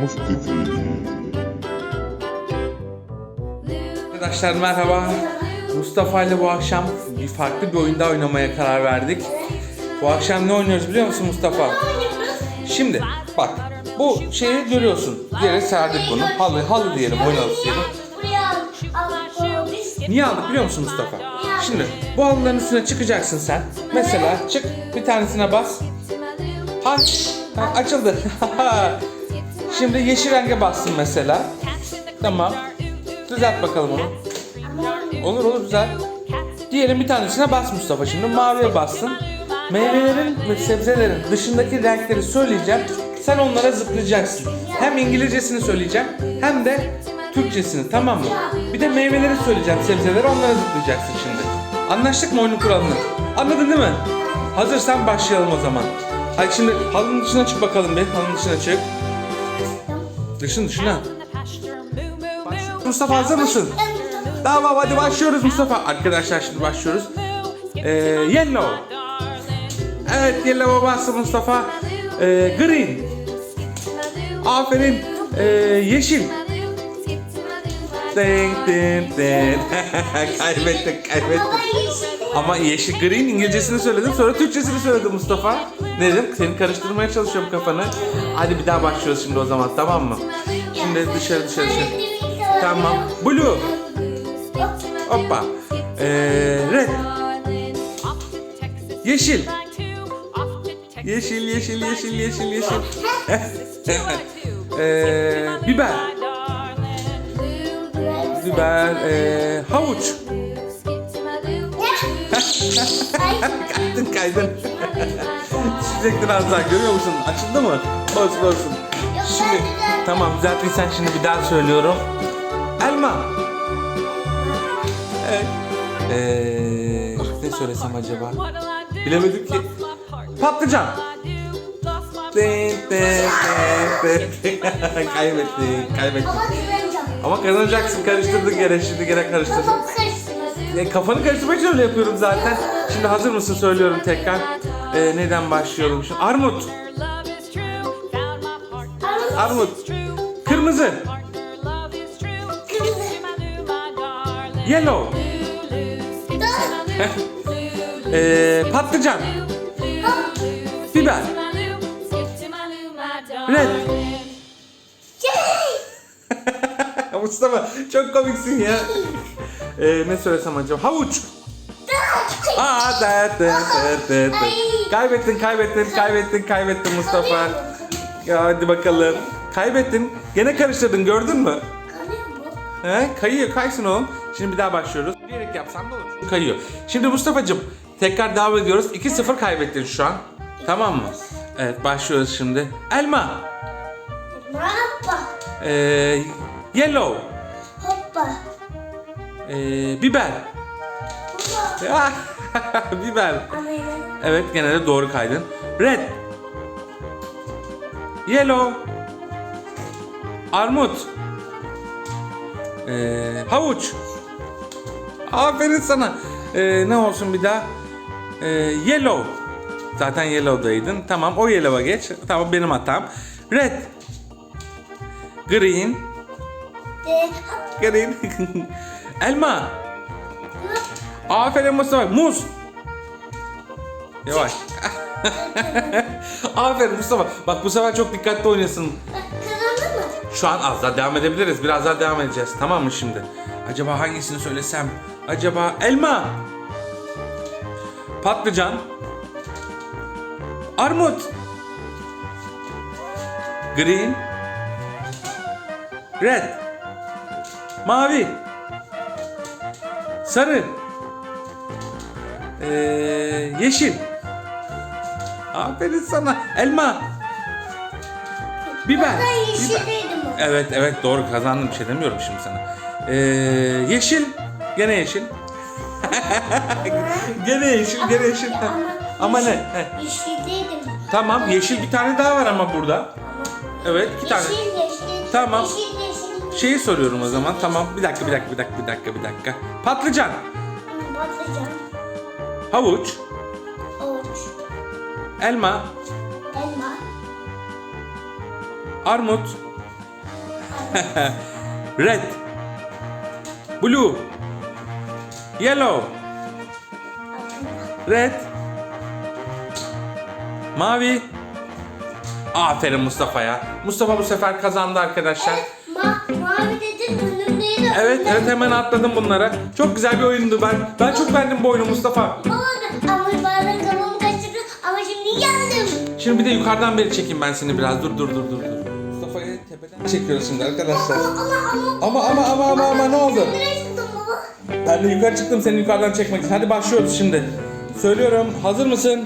Mustafa. Arkadaşlar merhaba. Mustafa ile bu akşam bir farklı bir oyunda oynamaya karar verdik. Bu akşam ne oynuyoruz biliyor musun Mustafa? Şimdi bak bu şeyi görüyorsun. Yere serdik bunu. Halı, halı diyelim oynarız diyelim. Niye aldık biliyor musun Mustafa? Şimdi bu halıların üstüne çıkacaksın sen. Mesela çık bir tanesine bas. Ha, ha, açıldı. Şimdi yeşil renge bassın mesela. Tamam. Düzelt bakalım onu. Olur olur güzel. Diyelim bir tanesine bas Mustafa şimdi maviye bassın. Meyvelerin ve sebzelerin dışındaki renkleri söyleyeceğim. Sen onlara zıplayacaksın. Hem İngilizcesini söyleyeceğim hem de Türkçesini tamam mı? Bir de meyveleri söyleyeceğim sebzeleri onlara zıplayacaksın şimdi. Anlaştık mı oyunun kuralını? Anladın değil mi? Hazırsan başlayalım o zaman. Hadi şimdi halının dışına çık bakalım bir. Halının dışına çık. Dışın dışına. Mustafa hazır mısın? Tamam hadi başlıyoruz Mustafa. Arkadaşlar şimdi başlıyoruz. Ee, yellow. Evet yellow'a bastı Mustafa. Ee, green. Aferin. Ee, yeşil. Ding ding ding. kaybettik kaybettik. Ama yeşil green İngilizcesini söyledim sonra Türkçesini söyledi Mustafa. Ne dedim? Seni karıştırmaya çalışıyorum kafanı. Hadi bir daha başlıyoruz şimdi o zaman tamam mı? Şimdi dışarı dışarı dışarı. Tamam. Blue. Hoppa. Ee, red. Yeşil. Yeşil, yeşil, yeşil, yeşil, yeşil. ee, biber. Biber. Ee, havuç. kaydın kaydın. Sürekli az daha görüyor musun? Açıldı mı? Olsun olsun. Şimdi tamam düzelttiysen şimdi bir daha söylüyorum. Elma. Evet. Ee, ne söylesem acaba? Bilemedim ki. Patlıcan. Kaybettik, kaybettik. Ama kazanacaksın, karıştırdın gene, şimdi gene karıştırdın. Kafamı karıştırmak için öyle yapıyorum zaten. Şimdi hazır mısın söylüyorum tekrar. E, neden başlıyorum şimdi? Armut. Armut. Kırmızı. Yellow. E, patlıcan. Biber. Red. Mustafa çok komiksin ya. E, ne söylesem acaba? Havuç. Aa, da, da, da, da, da. Kaybettin, kaybettin, kaybettin, kaybettin Mustafa. Ya hadi bakalım. Kaybettin. Gene karıştırdın gördün mü? Kanıyor mu? He, kayıyor, kaysın oğlum. Şimdi bir daha başlıyoruz. Diyerek yapsam da olur. Kayıyor. Şimdi Mustafa'cığım tekrar devam ediyoruz. 2-0 kaybettin şu an. Tamam mı? Evet başlıyoruz şimdi. Elma. Hoppa. Ee, yellow. Hoppa. Ee, biber. Ah, biber. Yine. Evet gene de doğru kaydın. Red. Yellow. Armut. Ee, havuç. Aferin sana. Ee, ne olsun bir daha? Ee, yellow. Zaten yellow'daydın. Tamam o yellow'a geç. Tamam benim hatam. Red. Green. De. Green. Elma. Aferin Mustafa. Muz. Yavaş. Aferin Mustafa. Bak bu sefer çok dikkatli oynasın. Bak mı? Şu an az daha devam edebiliriz. Biraz daha devam edeceğiz. Tamam mı şimdi? Acaba hangisini söylesem? Acaba elma. Patlıcan. Armut. Green. Red. Mavi. Sarı. Ee, yeşil. Aferin sana. Elma. Biber. Ben yeşildeydim. Evet evet doğru kazandım bir şey demiyorum şimdi sana. Ee, yeşil. Gene yeşil. gene yeşil gene yeşil. Ama ne? He. Yeşildeydim. Tamam yeşil bir tane daha var ama burada. Evet iki tane. Yeşil yeşil. Tamam. Yeşil yeşil. Şeyi soruyorum o zaman. Tamam bir dakika bir dakika bir dakika bir dakika bir dakika. Patlıcan. Patlıcan. Havuç. Avuç. Elma. Elma. Armut. Red. Blue. Yellow. Red. Mavi. Aferin Mustafa'ya. Mustafa bu sefer kazandı arkadaşlar. Ma mavi dedin önümdeydi. Evet, evet hemen atladım bunlara. Çok güzel bir oyundu ben. Ben çok beğendim bu oyunu Mustafa. Baba Şimdi bir de yukarıdan beri çekeyim ben seni biraz. Dur dur dur dur. dur. Mustafa'yı tepeden çekiyoruz şimdi arkadaşlar. Ama ama Ama ama ama ne oldu? Ben de yukarı çıktım seni yukarıdan çekmek için. Hadi başlıyoruz şimdi. Söylüyorum. Hazır mısın?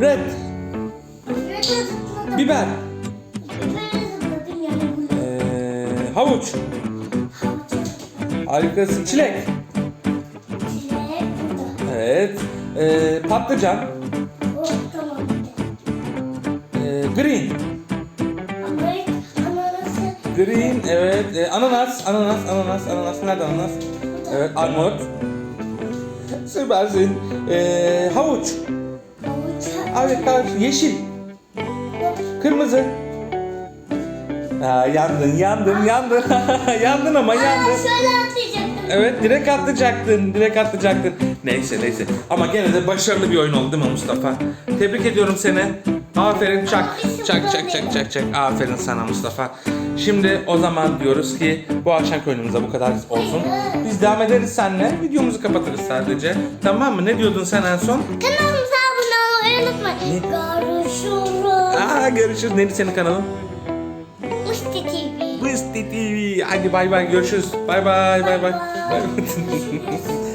Red. Biber. Ee, havuç. Harikasın. Çilek. Çilek. Evet. Ee, patlıcan. Green. Green. Evet. Ee, ananas. Ananas. Ananas. Ananas. Nerede ananas? Evet. Armut. Süpersin. Ee, havuç. Evet. havuç. Yeşil. Kırmızı. Aa, yandın, yandın, yandın. yandın ama Aa, yandın. şöyle atlayacaktım. Evet, direkt atlayacaktın, direkt atlayacaktın. Neyse, neyse. Ama gene de başarılı bir oyun oldu değil mi Mustafa? Tebrik ediyorum seni. Aferin, çak, çak, çak, çak, çak, çak. Aferin sana Mustafa. Şimdi o zaman diyoruz ki bu akşam oyunumuza bu kadar olsun. Biz devam ederiz seninle. Videomuzu kapatırız sadece. Tamam mı? Ne diyordun sen en son? Kanalımıza abone olmayı unutmayın. Görüşürüz. Aa, görüşürüz. Neydi senin kanalın? Musti TV. Musti TV. Hadi bay bay görüşürüz. Bay bay. Bay bay.